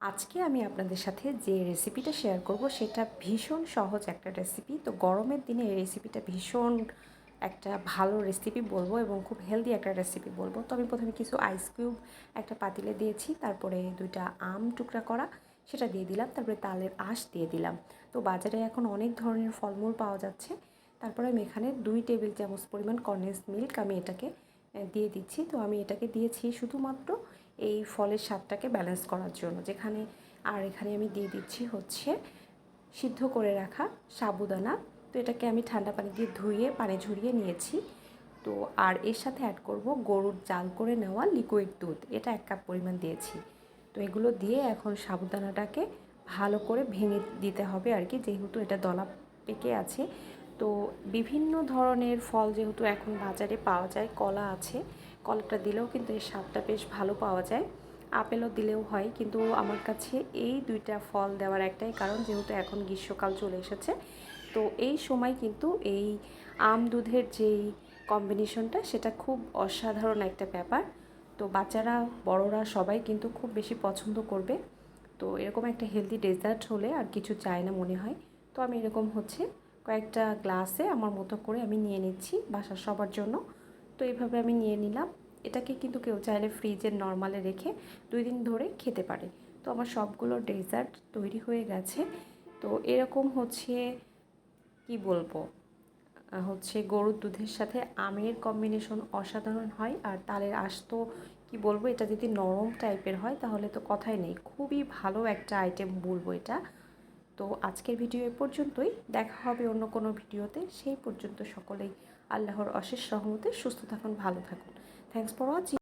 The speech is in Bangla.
আজকে আমি আপনাদের সাথে যে রেসিপিটা শেয়ার করব, সেটা ভীষণ সহজ একটা রেসিপি তো গরমের দিনে এই রেসিপিটা ভীষণ একটা ভালো রেসিপি বলব এবং খুব হেলদি একটা রেসিপি বলব। তো আমি প্রথমে কিছু আইস কিউব একটা পাতিলে দিয়েছি, তারপরে দুইটা আম টুকরা করা, সেটা দিয়ে দিলাম, তারপরে তালের আঁশ দিয়ে দিলাম। তো বাজারে এখন অনেক ধরনের ফলমূল পাওয়া যাচ্ছে। তারপরে আমি এখানে দুই টেবিল চামচ পরিমাণ কর্নেস মিল্ক আমি এটাকে দিয়ে দিচ্ছি। তো আমি এটাকে দিয়েছি শুধুমাত্র এই ফলের স্বাদটাকে ব্যালেন্স করার জন্য। যেখানে আর এখানে আমি দিয়ে দিচ্ছি হচ্ছে সিদ্ধ করে রাখা সাবুদানা। তো এটাকে আমি ঠান্ডা পানি দিয়ে ধুয়ে, পানি ঝরিয়ে নিয়েছি। তো আর এর সাথে অ্যাড করব গরুর জাল করে নেওয়া লিকুইড দুধ। এটা এক কাপ পরিমাণ দিয়েছি। তো এগুলো দিয়ে এখন সাবুদানাটাকে ভালো করে ভেঙে দিতে হবে আর কি, যেহেতু এটা দলা পেকে আছে। তো বিভিন্ন ধরনের ফল যেহেতু এখন বাজারে পাওয়া যায়, কলা আছে কলাটা দিলেও কিন্তু এই স্বাদটা বেশ ভালো পাওয়া যায়। আপেলও দিলেও হয়, কিন্তু আমার কাছে এই দুইটা ফল দেওয়ার একটাই কারণ, যেহেতু এখন গ্রীষ্মকাল চলে এসেছে। তো এই সময় কিন্তু এই আম দুধের যেই কম্বিনেশনটা সেটা খুব অসাধারণ একটা ব্যাপার। তো বাচ্চারা, বড়রা সবাই কিন্তু খুব বেশি পছন্দ করবে। তো এরকম একটা হেলদি ডেজার্ট হলে আর কিছু চায় না মনে হয়। তো আমি এরকম হচ্ছে, কয়েকটা গ্লাসে আমার মতো করে আমি নিয়ে নিচ্ছি বাসার সবার জন্য। তো এইভাবে আমি নিয়ে নিলাম। এটাকে কিন্তু কেউ চাইলে ফ্রিজের নর্মালে রেখে দুই দিন ধরে খেতে পারে। তো আমার সবগুলো ডেজার্ট তৈরি হয়ে গেছে। তো এরকম হচ্ছে, কি বলব? হচ্ছে গরুর দুধের সাথে আমের কম্বিনেশন অসাধারণ হয়। আর তালের আশ তো কী বলব? এটা যদি নরম টাইপের হয়, তাহলে তো কথাই নেই। খুবই ভালো একটা আইটেম বলব এটা। তো আজকের ভিডিও এ পর্যন্তই। দেখা হবে অন্য কোনো ভিডিওতে। সেই পর্যন্ত সকলেই আল্লাহর অশেষ সহমতে সুস্থ থাকুন, ভালো থাকুন। Thanks for watching